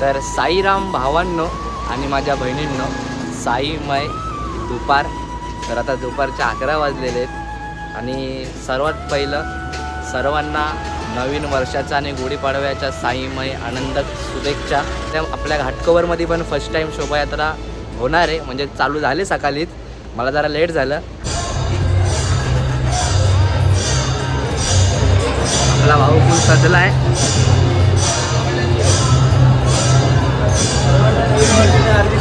तर साईराम भावांनो आणि माझ्या बहिणींनो साईमय दुपार. तर आता दुपारच्या अकरा वाजलेले आहेत. आणि सर्वात पहिलं सर्वांना नवीन वर्षाचा आणि गुढीपाडव्याच्या साईमय आनंद शुभेच्छा. त्या आपल्या घाटकोवरमध्ये पण फर्स्ट टाईम शोभायात्रा होणार आहे. म्हणजे चालू झाले सकाळीच. मला जरा लेट झालं. आपला भाऊ फुल सजला आहे.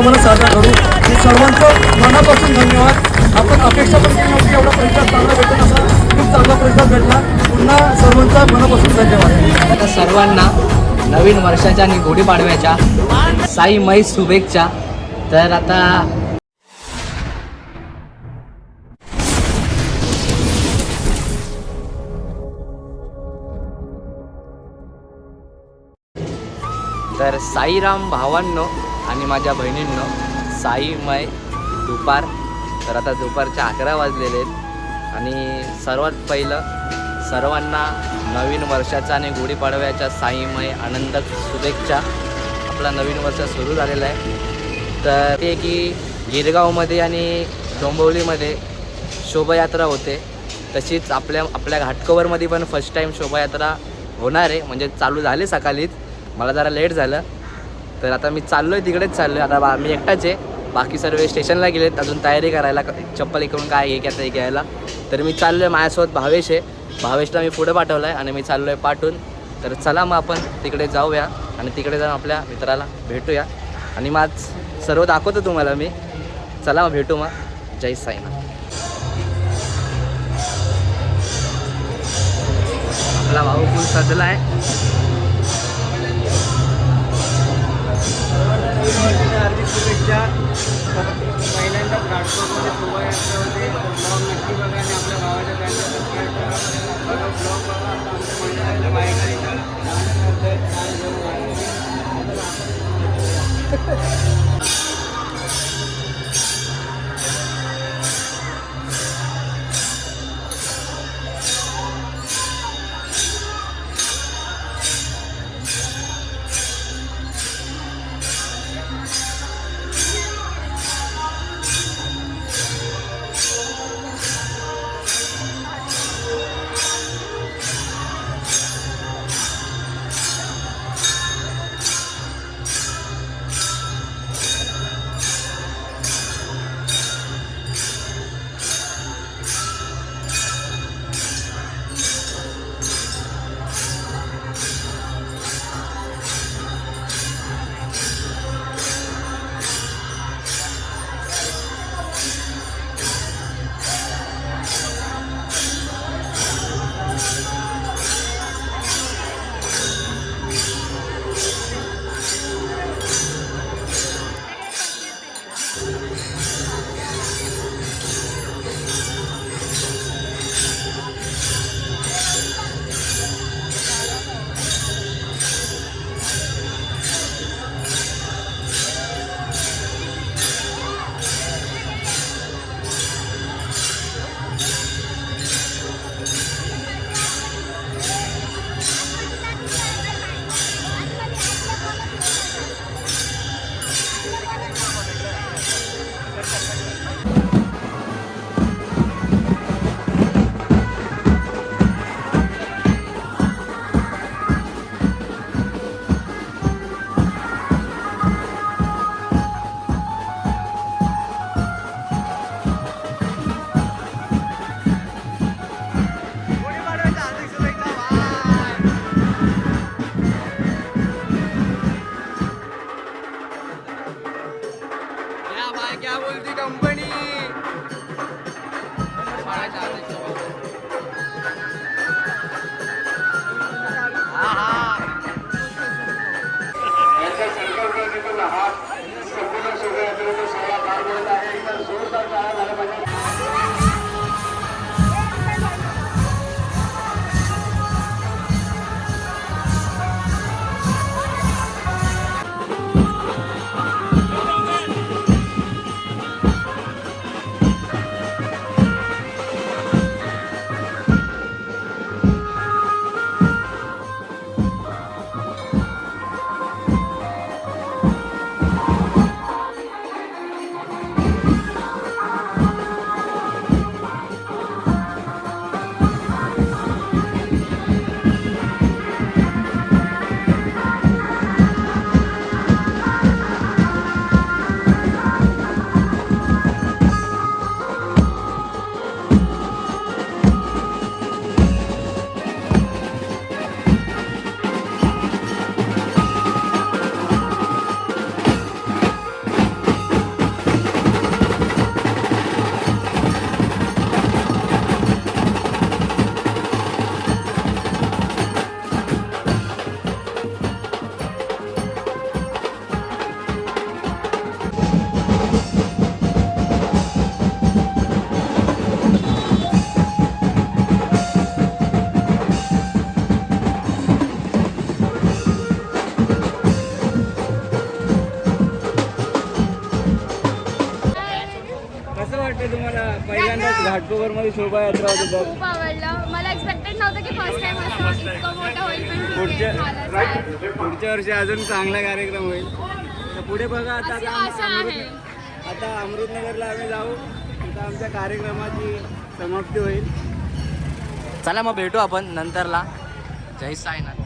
आपण प्रमाणात साजरा करू. आणि सर्वांचं मनापासून धन्यवाद. आपण अपेक्षा पण केली होती एवढा प्रतिसाद चांगला भेटत असा खूप चांगला प्रतिसाद भेटला. पुन्हा सर्वांचा मनापासून धन्यवाद. आता सर्वांना नवीन वर्षाच्या आणि गुढीपाडव्याच्या साई मै शुभेच्छा. तर आता तर साईराम भावांनो आणि माझ्या बहिणींनो साईमय दुपार. तर आता दुपारच्या अकरा वाजलेले आहेत. आणि सर्वात पहिलं सर्वांना नवीन वर्षाचा आणि गुढीपाडव्याच्या साईमय आनंद शुभेच्छा. आपला नवीन वर्ष सुरू झालेला आहे. तर ते की गिरगावमध्ये आणि डोंबिवलीमध्ये शोभायात्रा होते. तशीच आपल्या आपल्या घाटकोवरमध्ये पण फर्स्ट टाईम शोभायात्रा होणार आहे. म्हणजे चालू झाली सकाळीच. मला जरा लेट झालं. तर आता मी चाललो आहे तिकडेच चाललो आहे आता बा मी एकटाच आहे. बाकी सर्व स्टेशनला गेलेत. अजून तयारी करायला चप्पल इकडून काय हे घ्यायचं घ्यायला. तर मी चाललो आहे माझ्यासोबत भावेश आहे. भावेशला मी पुढे पाठवलं आहे आणि मी चाललो आहे पाठवून तर चला मग आपण तिकडे जाऊया आणि तिकडे जाऊन आपल्या मित्राला भेटूया. आणि मग आज सर्व दाखवतो तुम्हाला मी. चला मग भेटू मग. जय साईना आपला भाऊ फुल सजला आहे घाटकोपरमध्ये शोभायात्रा होती तर. खूप आवडलं. मला एक्सपेक्टेड नव्हतं की फर्स्ट टाइम असं इतकं मोठं होईल पण ठीक पुढच्या आहे झालं. चालेल. पुढच्या वर्षी अजून चांगला कार्यक्रम होईल. तर पुढे बघा आता अशी आता अमृत अमृतनगरला आम्ही जाऊ. आता आमच्या कार्यक्रमाची समाप्ती होईल. चला मग भेटू आपण नंतरला. जय साईनाथ.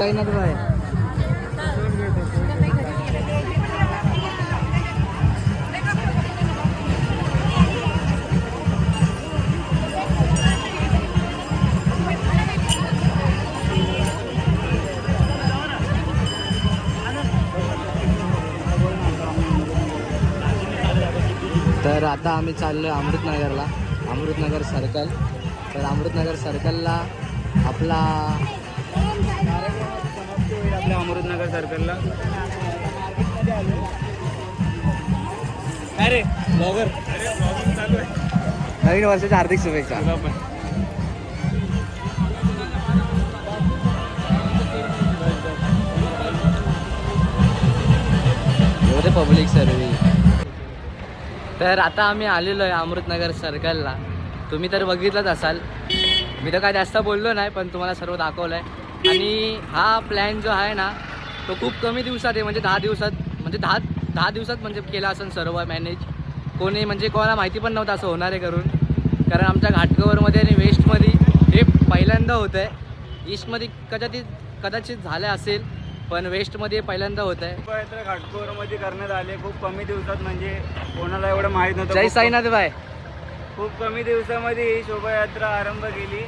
साईनाथ बाय. तर आता आम्ही चाललो आहे अमृतनगरला. अमृतनगर सर्कल तर अमृतनगर सर्कलला आपला आपल्या अमृतनगर सर्कलला काय रे? ब्लॉगर नवीन वर्षाच्या हार्दिक शुभेच्छा. एवढे पब्लिक सर्व्हिस तर आता आम्ही आलेलो आहे अमृतनगर सर्कलला तुम्ही तर बघितलंच असाल. मी तर काय जास्त बोललो नाही पण तुम्हाला सर्व दाखवलं आहे आणि हा प्लॅन जो आहे ना तो खूप कमी दिवसात आहे म्हणजे दहा दिवसात म्हणजे दहा दहा दिवसात म्हणजे केला असेल सर्व मॅनेज कोणी म्हणजे कोणाला माहिती पण नव्हतं असं होणार आहे करून. कारण आमच्या घाटकोवरमध्ये आणि वेस्टमध्ये हे पहिल्यांदा होतं आहे ईस्टमध्ये कदाचित कदाचित झालं असेल पण वेस्टमध्ये पहिल्यांदा होत आहे घाटकोरमध्ये करण्यात आले खूप कमी दिवसात म्हणजे कोणाला एवढं माहीत नव्हतं. जय साईनाथ बाय खूप कमी दिवसामध्ये ही शोभायात्रा आरंभ केली.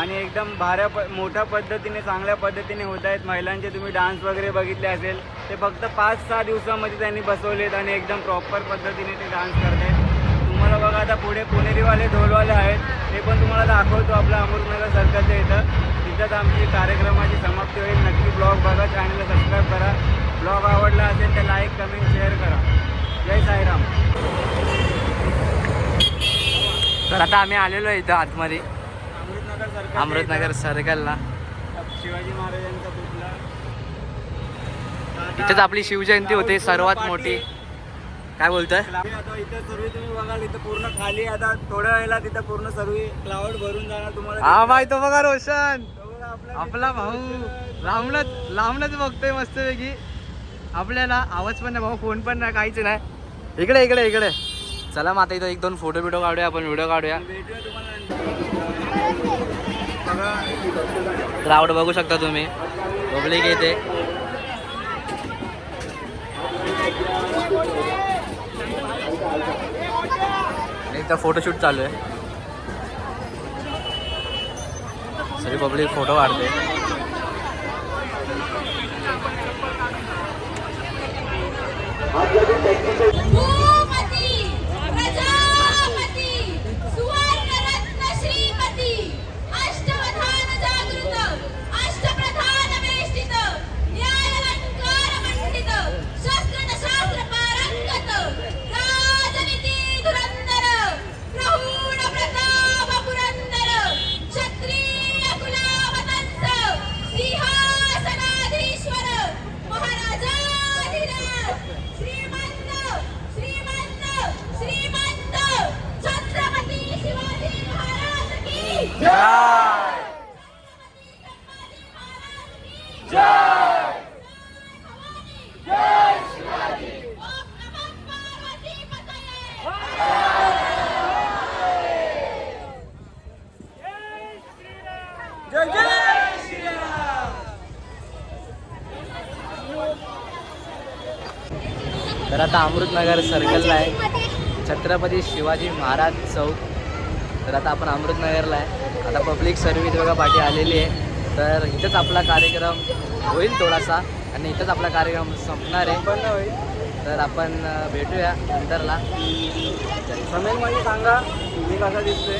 आणि एकदम भाऱ्या प मोठ्या पद्धतीने चांगल्या पद्धतीने होत आहेत. महिलांचे तुम्ही डान्स वगैरे बघितले असेल ते फक्त पाच सहा दिवसामध्ये त्यांनी बसवलेत आणि एकदम प्रॉपर पद्धतीने ते डान्स करत आहेत तुम्हाला बघा आता पुढे पुणेरीवाले ढोलवाले आहेत. ते पण तुम्हाला दाखवतो आपल्या अमृतनगर सरकारच्या इथं. तिथंच आमची कार्यक्रमाची समाप्ती होईल. नक्की ब्लॉग बघा चॅनलला सबस्क्राईब करा. ब्लॉग आवडला असेल तर लाईक कमेंट शेअर करा. जय साईराम. तर आता आम्ही आलेलो आहे इथं आतमध्ये. अमृतनगर सर्कल अमृतनगर सर्कलला. शिवाजी महाराजांचा पुतळा इथेच आपली शिवजयंती होते सर्वात मोठी. काय बोलतोय? आता इथं सर्व तुम्ही बघाल इथं पूर्ण खाली आता थोड्या वेळेला तिथं पूर्ण सर्व क्लाउड भरून जाणार तुम्हाला हा भाई तो बघा रोशन. आपला आपला भाऊ. लांबनच लांबनच बघतोय मस्तपैकी. आपल्याला आवाज पण नाही भाऊ फोन पण नाही काहीच नाही. इकडे इकडे इकडे. चला मग आता इथं एक दोन फोटो बिटो काढूया आपण व्हिडिओ काढूया. क्राऊड बघू शकता तुम्ही. पब्लिक येते एकदा फोटोशूट चालू आहे. सगळी पब्लिक फोटो काढते. भूपती तर आता अमृतनगर सर्कलला आहे. छत्रपती शिवाजी महाराज चौक. तर आता आपण अमृतनगरला आहे. आता पब्लिक सर्व्हिस बघा पाठी आलेली आहे. तर इथंच आपला कार्यक्रम होईल थोडासा आणि इथंच आपला कार्यक्रम संपणार आहे. पण होईल. तर आपण भेटूया नंतरला. समेल म्हणजे सांगा मी कसा दिसतोय?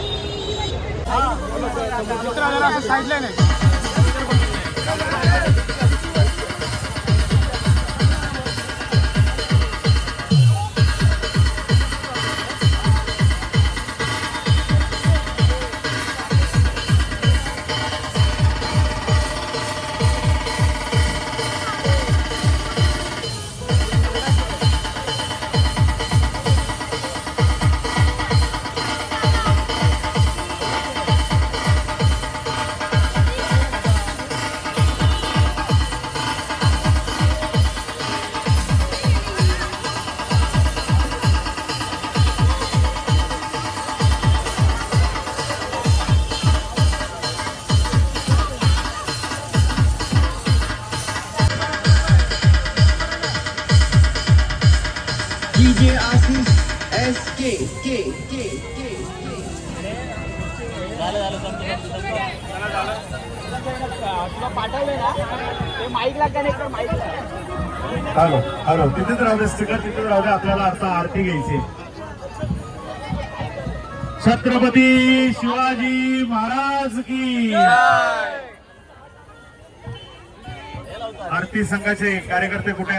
हॅलो हॅलो तिथेच राहू दे स्टिकर तिथेच राहू दे आपल्याला आता आरती घ्यायची छत्रपती शिवाजी महाराज की आरती संघाचे कार्यकर्ते कुठे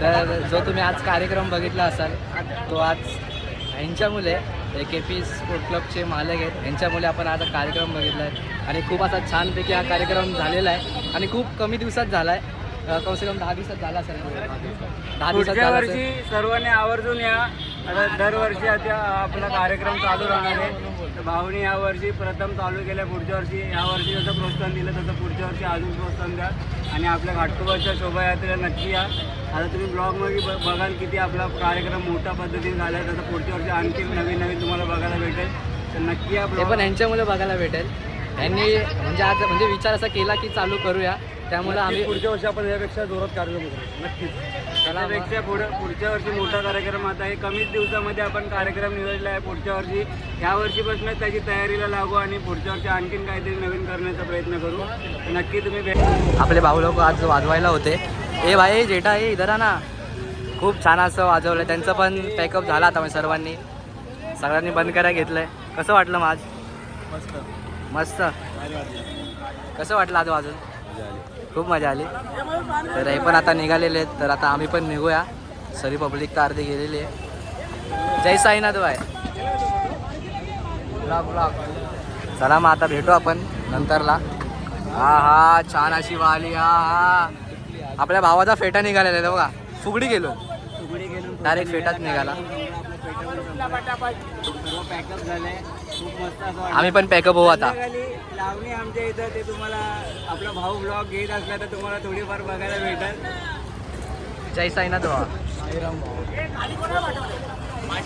तर जो तुम्ही आज कार्यक्रम बघितला असाल तो आज ह्यांच्या मुले हे के पी स्पोर्ट क्लबचे मालक आहेत. ह्यांच्या मुले आपण आज कार्यक्रम बघितला आहे. आणि खूप असा छानपैकी हा कार्यक्रम झालेला आहे. आणि खूप कमी दिवसात झाला आहे कमसे कम दहा दिवसात झाला असेल. दहा दिवसात. सर्वांनी आवर्जून या. आता दरवर्षी आता आपला कार्यक्रम चालू राहणार आहे. तर भाऊनी या वर्षी प्रथम चालू केलं पुढच्या वर्षी या वर्षी जसं प्रोत्साहन दिलं तसं पुढच्या वर्षी अजून प्रोत्साहन द्या. आणि आपल्या घाटकोबाच्या शोभायात्रेला नक्की या. आता तुम्ही ब्लॉगमध्ये ब बघाल किती आपला कार्यक्रम मोठ्या पद्धतीने झाला आहे. तसं पुढच्या वर्षी आणखी नवीन नवीन तुम्हाला बघायला भेटेल. तर नक्की या ते पण ह्यांच्या मुले बघायला भेटेल. त्यांनी म्हणजे आज म्हणजे विचार असा केला की चालू करूया. त्यामुळे आम्ही पुढच्या वर्षी आपण यापेक्षा जोरात कार्यक्रम करू. नक्कीच. त्यापेक्षा पुढे पुढच्या वर्षी मोठा कार्यक्रम आता हे कमीच दिवसामध्ये आपण कार्यक्रम निवडला आहे. पुढच्या वर्षी या वर्षीपासूनच त्याची तयारीला लागू आणि पुढच्या वर्षी आणखीन काहीतरी नवीन करण्याचा प्रयत्न करू. नक्की तुम्ही भेट आपले भाऊ लोक आज वाजवायला होते. ए भाई जेठा ए इधर ना खूप छान असं वाजवलं त्यांचं पण पॅकअप झाला आता म्हणजे सर्वांनी. सगळ्यांनी बंद करायला घेतलंय. कसं वाटलं मग आज? मस्त. कसं वाटलं आज वाजून? खूप मजा आली. तर हे पण आता निघालेले आहेत. तर आता आम्ही पण निघूया. सरी पब्लिक तर अर्धी गेलेली आहे. जय साईनाथ बाय चला मग आता भेटू आपण नंतरला. हा हा छान अशी वाली हा हा. आपल्या भावाचा फेटा निघालेला आहे बघा. फुगडी गेलो. डायरेक्ट फेटाच निघाला. आम्ही पण पॅकअप होऊ आता. लावणी आमच्या इथं ते तुम्हाला आपला भाऊ ब्लॉग घेत असला तर तुम्हाला थोडीफार बघायला भेटेल. जय साईनाथ बाबा.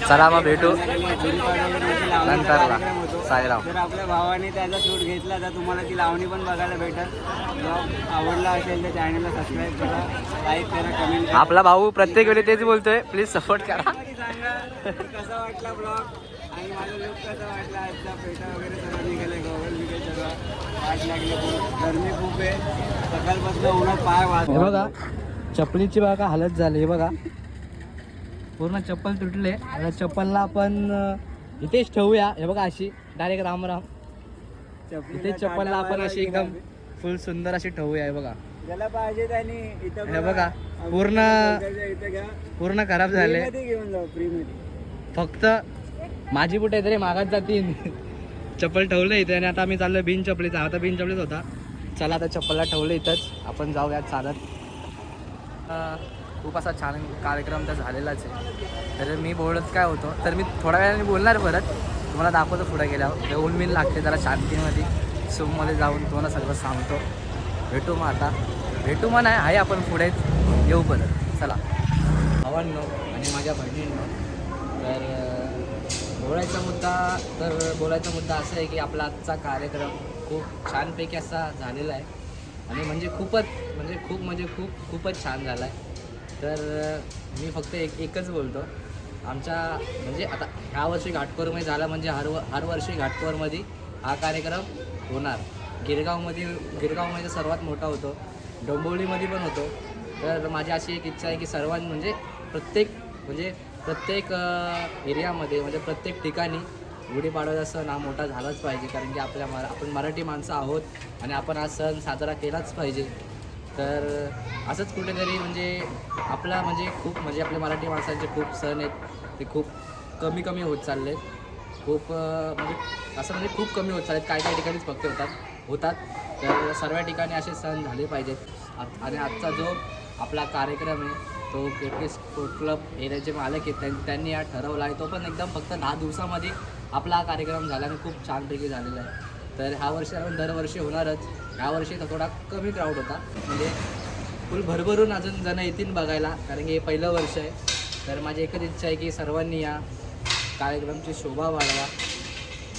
चला मग भेटू. नंतरला. होतो. साईराम. जर आपल्या भावाने त्याचा शूट घेतला तर तुम्हाला ती लावणी पण बघायला भेटेल. ब्लॉग आवडला असेल तर चॅनलला सबस्क्राईब करा लाईक करा कमेंट करा. आपला भाऊ प्रत्येक वेळी तेच बोलतोय. प्लीज सपोर्ट करा. कसा वाटला ब्लॉग आणि माझा लुक कसा वाटला? आजचा पेटा वगैरे सर्व निघाले गॉगल बिगल सर्व वाट लागले खूप. गरमी खूप आहे. सकाळपासून उन्हात पाय वाज हे बघा चपलीची बघा हालत झाली हे बघा. पूर्ण चप्पल तुटले. आता चप्पलला आपण अं, इथेच ठेवूया. हे बघा अशी डायरेक्ट राम राम. इथेच चप्पलला आपण अशी एकदम फुल सुंदर अशी ठेवूया हे बघा. ज्याला पाहिजे त्यांनी इथं हे बघा, पूर्ण- इथं घ्या पूर्ण खराब झाले. फ्रीमध्ये घेऊन जाऊ फ्रीमध्ये फक्त माझी कुठे तरी मागात जातील. चप्पल ठेवलं इथे आणि आता आम्ही चाललो बिन चपलीचा. आता बिन चपलीच होता. चला आता चप्पलला ठेवलं इथंच. आपण जाऊया चालत अं, खूप असा छान कार्यक्रम तर झालेलाच आहे. तर मी बोलत काय होतो तर मी थोड्या वेळाने बोलणार परत. तुम्हाला दाखवतो पुढे गेल्यावर. देऊन मी लागते जरा शांतीमध्ये. सूममध्ये जाऊन तुम्हाला सगळं सांगतो. भेटू मग आता. भेटू मग नाही आहे आपण पुढे. येऊ परत. चला. भावांनो आणि माझ्या बहिणींनो तर बोलायचा मुद्दा तर बोलायचा मुद्दा असा आहे की आपला आजचा कार्यक्रम खूप छानपैकी असा झालेला आहे. आणि म्हणजे खूपच म्हणजे खूप म्हणजे खूप खूपच छान झाला आहे. तर मी फक्त एक एकच बोलतो. आमच्या म्हणजे आता ह्या वर्षी घाटकोरमध्ये झाला म्हणजे हर व हर वर्षी घाटकोरमध्ये हा कार्यक्रम होणार. गिरगावमध्ये गिरगावमध्ये सर्वात मोठा होतो. डोंबिवलीमध्ये पण होतो. तर माझी अशी एक इच्छा आहे की सर्वां म्हणजे प्रत्येक म्हणजे प्रत्येक एरियामध्ये म्हणजे प्रत्येक ठिकाणी गुढीपाडव्याचा सण हा मोठा झालाच पाहिजे. कारण की आपल्या मरा आपण मराठी माणसं आहोत आणि आपण हा सण साजरा केलाच पाहिजे. तर असंच कुठेतरी म्हणजे आपला म्हणजे खूप म्हणजे आपल्या मराठी माणसांचे खूप सण आहेत. ते खूप कमी कमी होत चालले आहेत खूप म्हणजे असं म्हणजे खूप कमी होत चाललेत. काय काय ठिकाणीच फक्त होतात होतात. तर सर्व ठिकाणी असे सण झाले पाहिजेत. आ- आणि आजचा जो आपला कार्यक्रम आहे तो केपी स्पोर्ट क्लब एरियाचे मालक आहेत. त्यां- त्यांनी हा ठरवला आहे. तो पण एकदम फक्त दहा दिवसामध्ये आपला हा कार्यक्रम झाला आणि खूप छानपैकी झालेला आहे. तर ह्या वर्षी आपण दरवर्षी होणारच. यावर्षी तर थोडा कमी क्राऊड होता. म्हणजे फुल भरभरून अजून जण येतील बघायला कारण की हे पहिलं वर्ष आहे. तर माझी एकच इच्छा आहे की सर्वांनी या कार्यक्रमची शोभा वाढवा.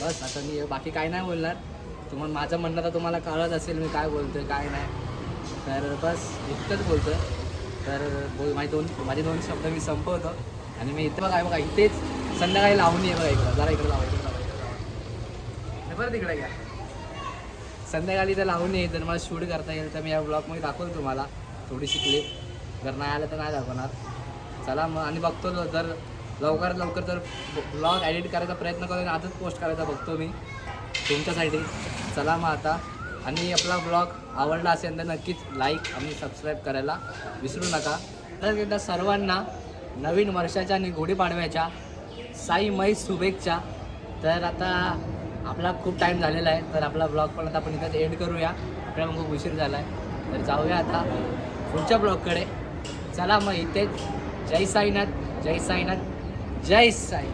बस आता मी बाकी काय नाही बोलणार. तुम्हाला माझं म्हणणं तर तुम्हाला कळत असेल मी काय बोलतो आहे काय नाही. तर बस इतकंच बोलतो तर बोल माझे दोन माझे दोन शब्द मी संपवतो. आणि मी इथे बघा बघा इथेच संध्याकाळी लावून ये बघा इकडं. जरा इकडं लावा इकडं लावा बरं तिकडे घ्या. संध्याकाळी तर लावून येईल जर मला शूट करता येईल तर मी या ब्लॉगमध्ये दाखवतो तुम्हाला थोडीशी क्लिप जर नाही आलं तर नाही दाखवणार. चला मग आणि बघतो जर लवकरात लवकर जर ब्लॉग एडिट करायचा प्रयत्न करतो आणि आजच पोस्ट करायचा बघतो मी तुमच्यासाठी. चला मग आता. आणि आपला ब्लॉग आवडला असेल तर नक्कीच लाईक आणि सबस्क्राईब करायला विसरू नका. तर एकदा सर्वांना नवीन वर्षाच्या आणि गुढीपाडव्याच्या साई मै शुभेच्छा. तर आता आपला खूप टाईम झालेला आहे तर आपला ब्लॉग पण आता आपण इथं एंड करूया. आपल्याला खूप उशीर झाला आहे तर जाऊया आता पुढच्या ब्लॉगकडे चला मग इथेच. जय साईनाथ जय साईनाथ जय साई